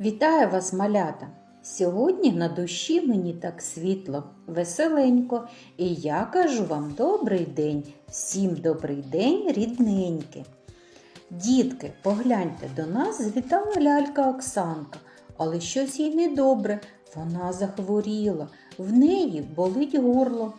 Вітаю вас, малята! Сьогодні на душі мені так світло, веселенько, і я кажу вам добрий день, всім добрий день, рідненькі. Дітки, погляньте, до нас завітала лялька Оксанка, але щось їй недобре, вона захворіла, в неї болить горло.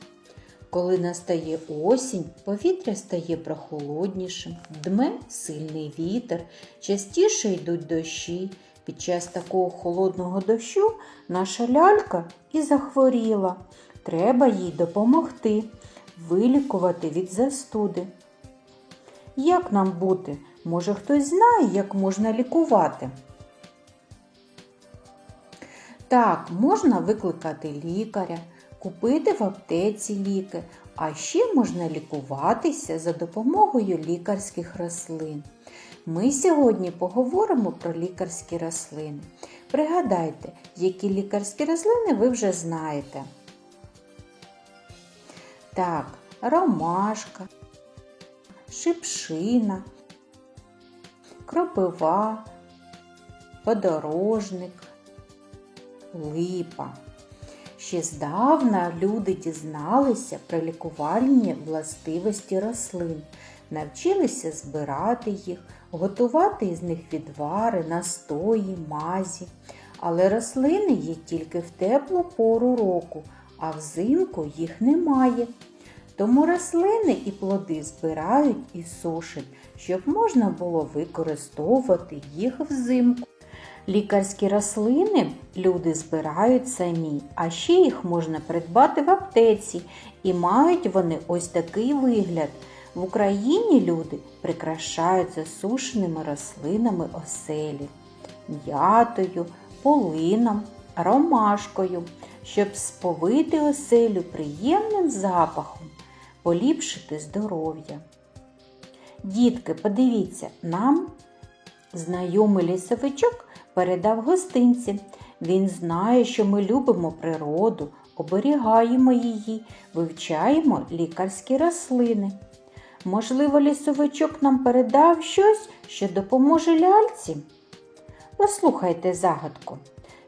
Коли настає осінь, повітря стає прохолоднішим, дме сильний вітер, частіше йдуть дощі. Під час такого холодного дощу наша лялька і захворіла. Треба їй допомогти, вилікувати від застуди. Як нам бути? Може, хтось знає, як можна лікувати? Так, можна викликати лікаря, купити в аптеці ліки, а ще можна лікуватися за допомогою лікарських рослин. Ми сьогодні поговоримо про лікарські рослини. Пригадайте, які лікарські рослини ви вже знаєте. Так, ромашка, шипшина, кропива, подорожник, липа. Ще здавна люди дізналися про лікувальні властивості рослин, навчилися збирати їх, готувати із них відвари, настої, мазі. Але рослини є тільки в теплу пору року, а взимку їх немає. Тому рослини і плоди збирають і сушать, щоб можна було використовувати їх взимку. Лікарські рослини люди збирають самі, а ще їх можна придбати в аптеці і мають вони ось такий вигляд. В Україні люди прикрашають засушеними рослинами оселі, м'ятою, полином, ромашкою, щоб сповити оселю приємним запахом, поліпшити здоров'я. Дітки, подивіться, нам знайомий лісовичок передав гостинці. Він знає, що ми любимо природу, оберігаємо її, вивчаємо лікарські рослини. Можливо, лісовичок нам передав щось, що допоможе ляльці? Послухайте загадку.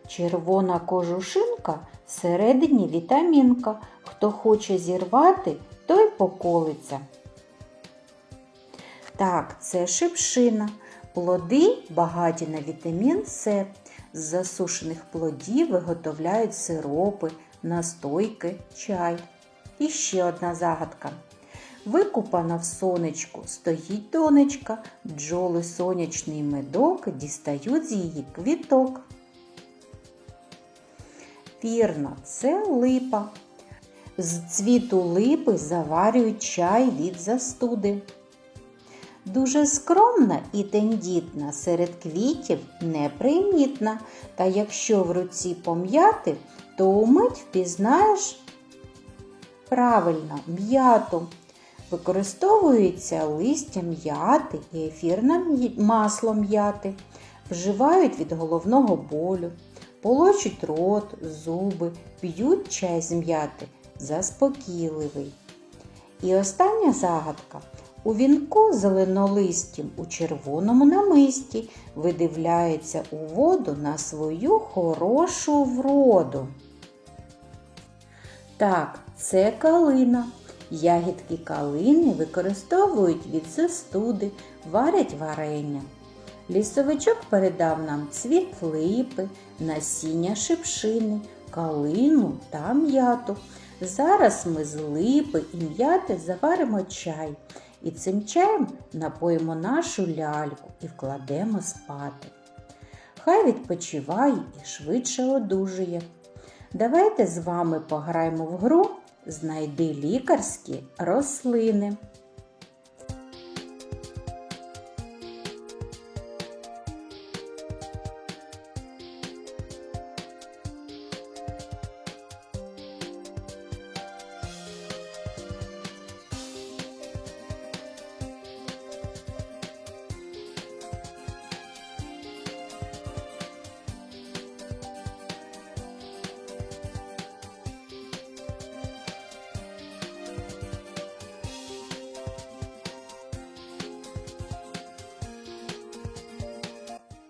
Червона кожушинка всередині вітамінка. Хто хоче зірвати, той поколиться. Так, це шипшина. Плоди багаті на вітамін С. З засушених плодів виготовляють сиропи, настойки, чай. І ще одна загадка. Викупана в сонечку стоїть донечка, бджоли сонячний медок дістають з її квіток. Вірно, це липа. З цвіту липи заварюють чай від застуди. Дуже скромна і тендітна, серед квітів непримітна, та якщо в руці пом'яти, то умить впізнаєш правильно м'яту. Використовується листя м'яти і ефірне масло м'яти, вживають від головного болю, полощуть рот, зуби, п'ють чай з м'яти, заспокійливий. І остання загадка. У вінку зеленолистім у червоному намисті видивляється у воду на свою хорошу вроду. Так, це калина. Ягідки калини використовують від застуди, варять варення. Лісовичок передав нам цвіт липи, насіння шипшини, калину та м'яту. Зараз ми з липи і м'яти заваримо чай. І цим чаєм напоїмо нашу ляльку і вкладемо спати. Хай відпочиває і швидше одужує. Давайте з вами пограємо в гру Знайди лікарські рослини.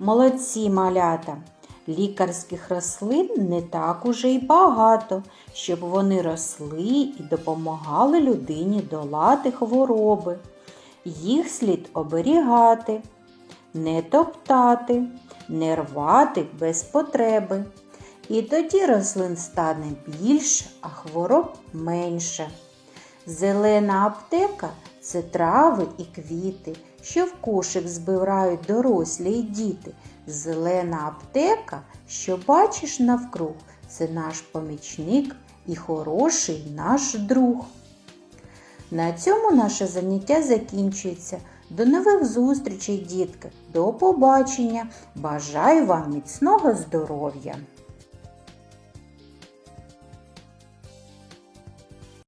Молодці малята! Лікарських рослин не так уже й багато, щоб вони росли і допомагали людині долати хвороби. Їх слід оберігати, не топтати, не рвати без потреби. І тоді рослин стане більше, а хвороб менше. Зелена аптека це трави і квіти, що в кошик збирають дорослі і діти. Зелена аптека, що бачиш навкруг, це наш помічник і хороший наш друг. На цьому наше заняття закінчується. До нових зустрічей, дітки! До побачення! Бажаю вам міцного здоров'я!